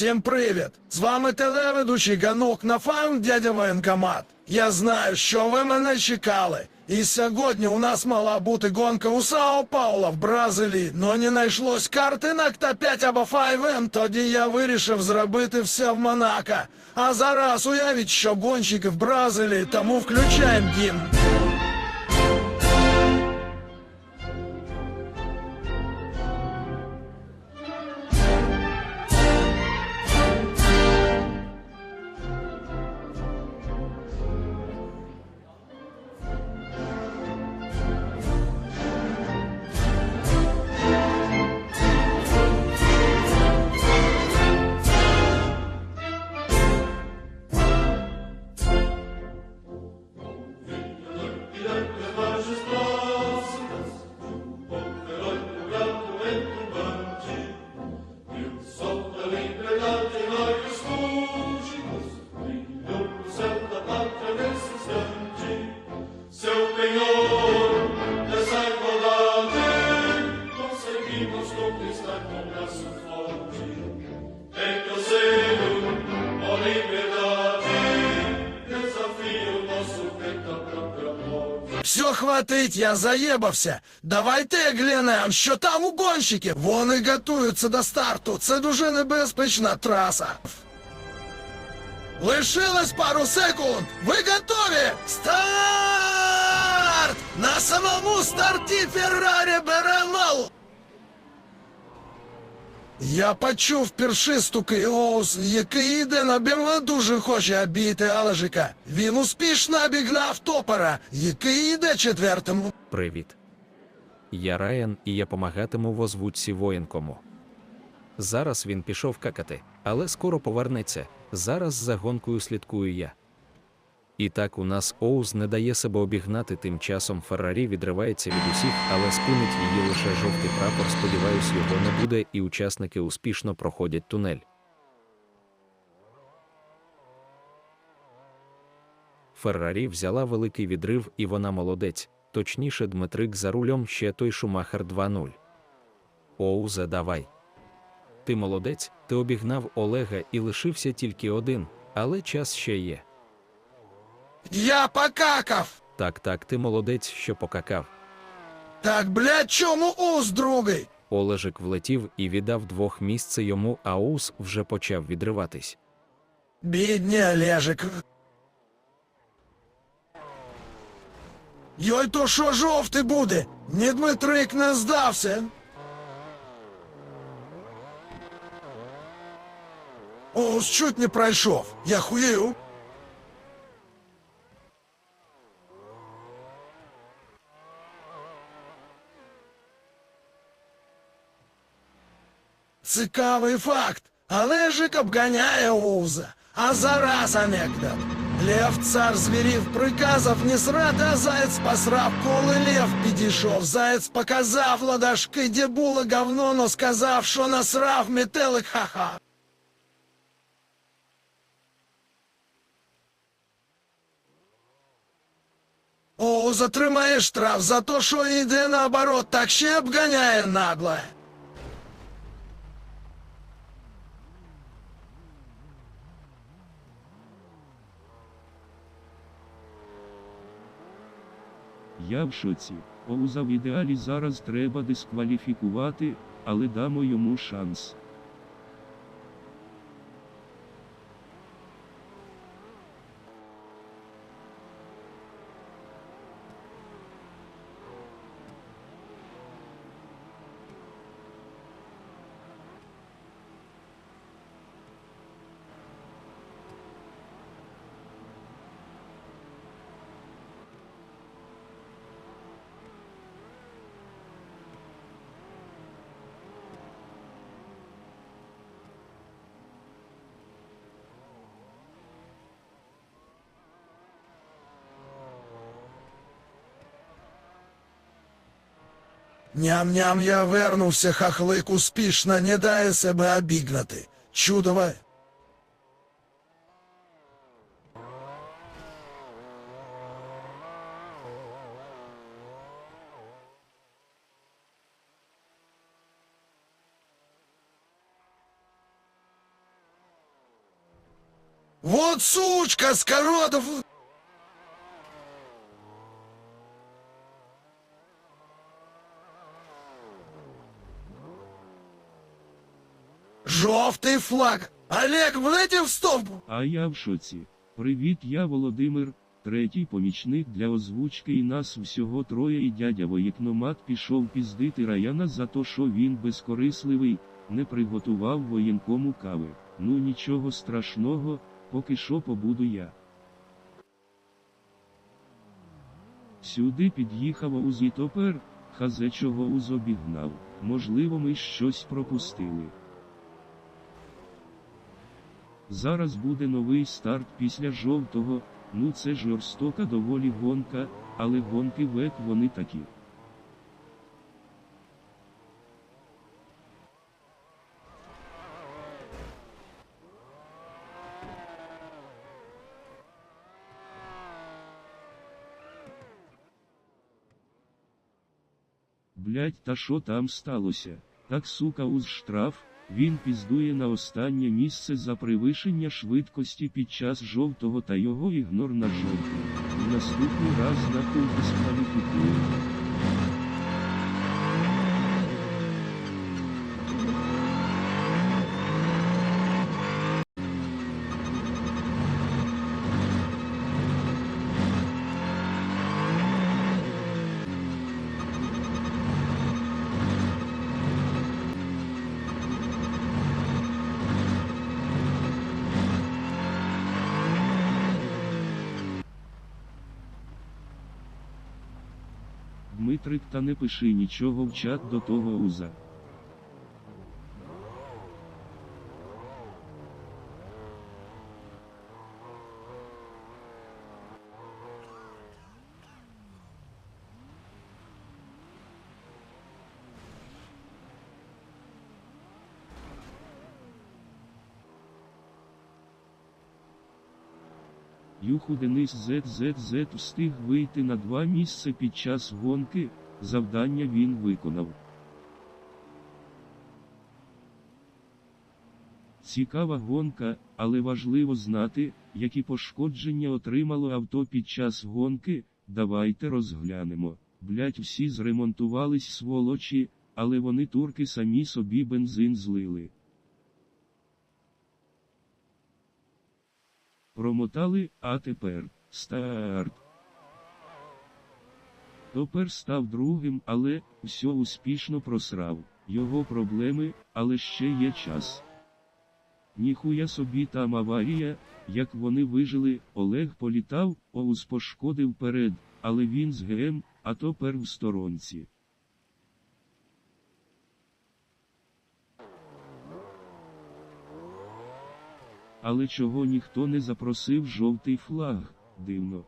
Всім привіт! З вами телеведучий Ганок на фаун дядя воєнкомат. Я знаю, що ви мене чекали. І сьогодні у нас мала бути гонка у Сао Паула в Бразилії, но не знайшлось картинок та 5 або 5М, тоді я вирішив зробити все в Монако. А зараз уявіть, що гонщики в Бразилії, тому включаємо гімн. Все хватить, я заєбався. Давайте глянемо, що там у гонщиків. Вони готуються до старту. Це дуже небезпечна траса. Лишилось пару секунд. Ви готові? Старт! На самому старті Феррарі бере малу. Я почув перший стуки Оус, який йде на Берла дуже хоче обійти Алежика. Він успішно обігнав топора, який йде четвертим. Привіт. Я Райан, і я помагатиму в озвучці воєнкому. Зараз він пішов какати, але скоро повернеться. Зараз за гонкою слідкую я. І так у нас Оуз не дає себе обігнати, тим часом Феррарі відривається від усіх, але спинить її лише жовтий прапор. Сподіваюсь, його не буде, і учасники успішно проходять тунель. Феррарі взяла великий відрив, і вона молодець. Точніше, Дмитрик за рулем ще той Шумахер 2-0. Оузе, давай. Ти молодець, ти обігнав Олега і лишився тільки один, але час ще є. Я покакав. Так, так, ти молодець, що покакав. Так, блядь, чому Оус другий? Олежик влетів і віддав двох місце йому, а Оус вже почав відриватись. Бідні Олежик. Йой, то що жовтий буде? Ні Дмитрик не здався. Оус чуть не пройшов. Я хуєю. Цікавий факт. Олежик обганяє Оуза. А зараз анекдот. Лев цар звірів приказав не срати, а заяць посрав. Коли лев підійшов, заяць показав ладашки, де було говно, но сказав, що насрав метелик ха-ха. Оуз отримає штраф за те, що йде наоборот, так ще обганяє нагло. Я в шоці. Оуза в ідеалі зараз треба дискваліфікувати, але дамо йому шанс. Ням-ням, я вернувся, хахлик успішно не дає себе обігнати. Чудово. Вот сучка, скородов! Жовтий флаг! Олег, влетів в стовп! А я в шоці. Привіт, я Володимир, третій помічник для озвучки і нас всього троє і дядя воєкномат пішов піздити Раяна за то, що він безкорисливий, не приготував воєнкому кави. Ну нічого страшного, поки що побуду я. Сюди під'їхав Уз і тепер, хазе чого Уз обігнав. Можливо, ми щось пропустили. Зараз буде новий старт після жовтого, ну це жорстока доволі гонка, але гонки век вони такі. Блять, та що там сталося? Так сука уз штраф, він піздує на останнє місце за превишення швидкості під час жовтого та його ігнор на жовтий. Наступний раз нахуй дискваліфікує. Дмитрик та не пиши нічого в чат до того уза. Юху Денис ZZZ встиг вийти на два місця під час гонки, завдання він виконав. Цікава гонка, але важливо знати, які пошкодження отримало авто під час гонки. Давайте розглянемо. Блять, всі зремонтувались сволочі, але вони турки самі собі бензин злили. Промотали, а тепер старт. Топер став другим, але все успішно просрав. Його проблеми, але ще є час. Ніхуя собі там аварія, як вони вижили, Олег політав, Оус пошкодив перед, але він з ГМ, а топер в сторонці. Але чого ніхто не запросив жовтий флаг, дивно.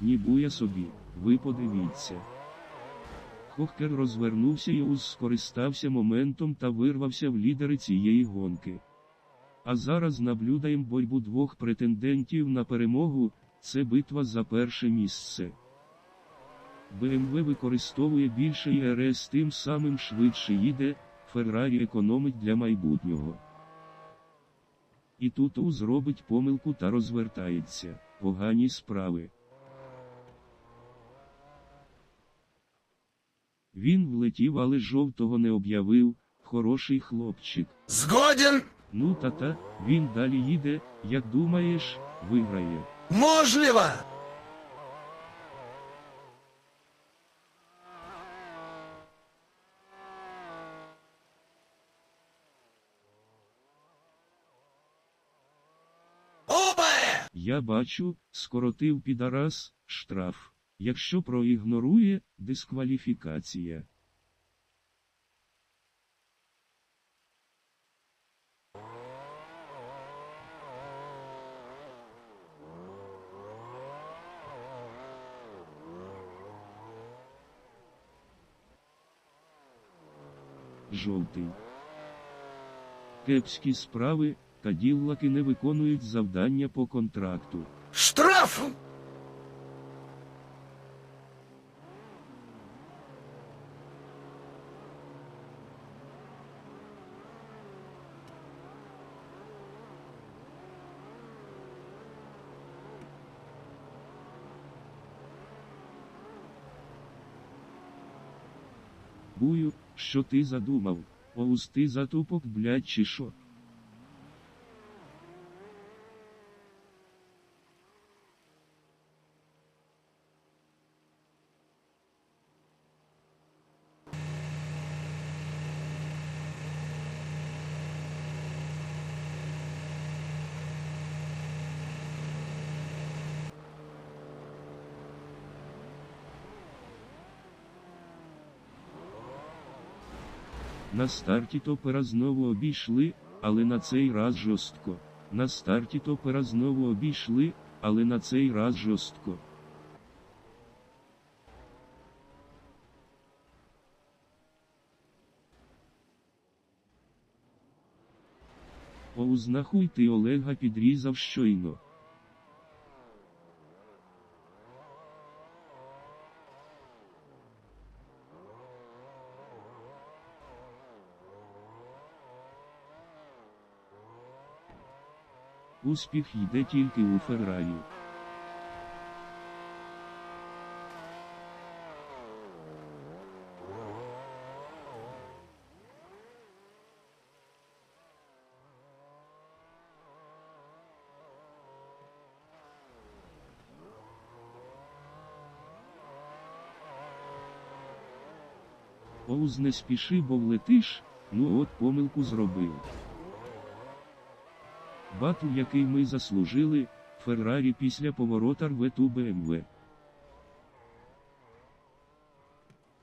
Нібуя собі, ви подивіться. Хохкер розвернувся і Уз скористався моментом та вирвався в лідери цієї гонки. А зараз наблюдаємо боротьбу двох претендентів на перемогу, це битва за перше місце. BMW використовує більше ІРС тим самим швидше їде, Феррарі економить для майбутнього. І тут У зробить помилку та розвертається. Погані справи. Він влетів, але жовтого не об'явив. Хороший хлопчик. Згоден? Ну та-та, він далі їде, як думаєш, виграє. Можливо! Я бачу, скоротив підарас, штраф. Якщо проігнорує, дискваліфікація. Жовтий. Кепські справи, Каділлаки не виконують завдання по контракту. Штраф! Бую, що ти задумав? Оусти затупок, блядь, чи що? На старті топера знову обійшли, але на цей раз жорстко. На старті топера знову обійшли, але на цей раз жорстко. Оуз нахуй ти Олега підрізав щойно. Успіх йде тільки у Феррарі. Оуз не спіши, бо влетиш, ну от помилку зробив. Батл, який ми заслужили, Феррарі після поворота рве ту БМВ.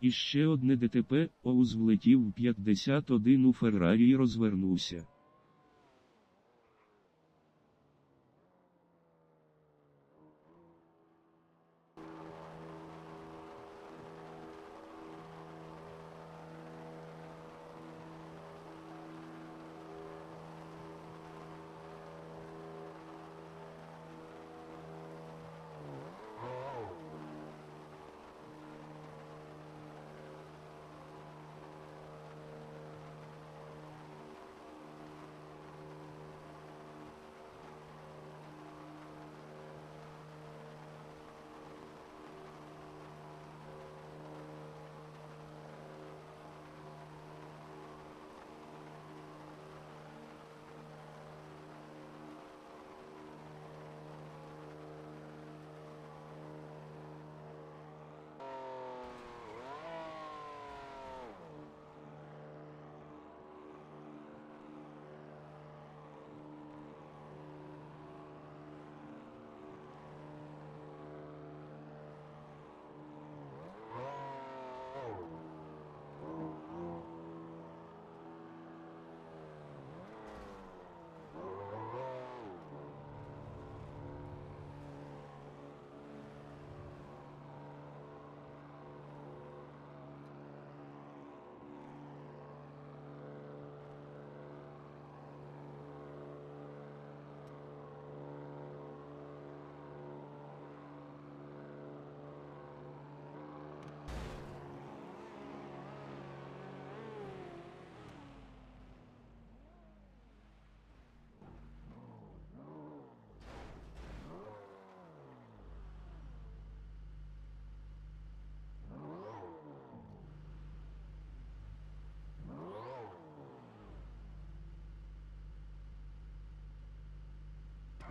І ще одне ДТП, Оуз влетів в 51 у Феррарі і розвернувся.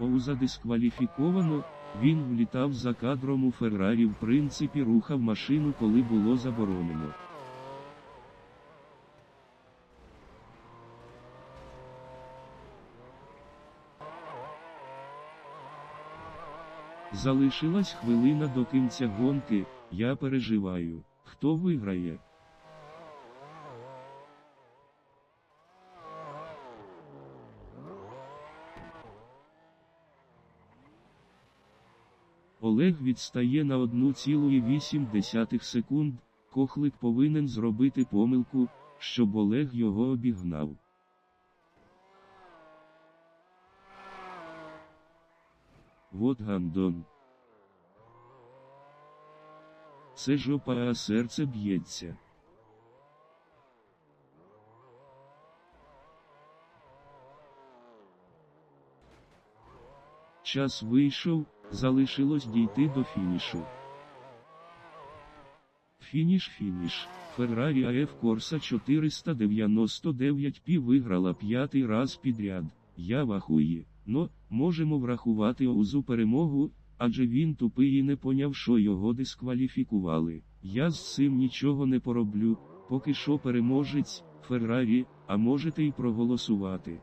Оуза дискваліфіковано, він влітав за кадром у Феррарі в принципі рухав машину коли було заборонено. Залишилась хвилина до кінця гонки, я переживаю, хто виграє. Олег відстає на 1,8 секунд, Кохлик повинен зробити помилку, щоб Олег його обігнав. Вот гандон. Це жопа, а серце б'ється. Час вийшов, залишилось дійти до фінішу. Фініш фініш. Феррарі АФ Корса 499 пі виграла п'ятий раз підряд. Я в ахуї. Но, можемо врахувати Оузу перемогу, адже він тупий і не поняв, що його дискваліфікували. Я з цим нічого не пороблю, поки що переможець, Феррарі, а можете й проголосувати.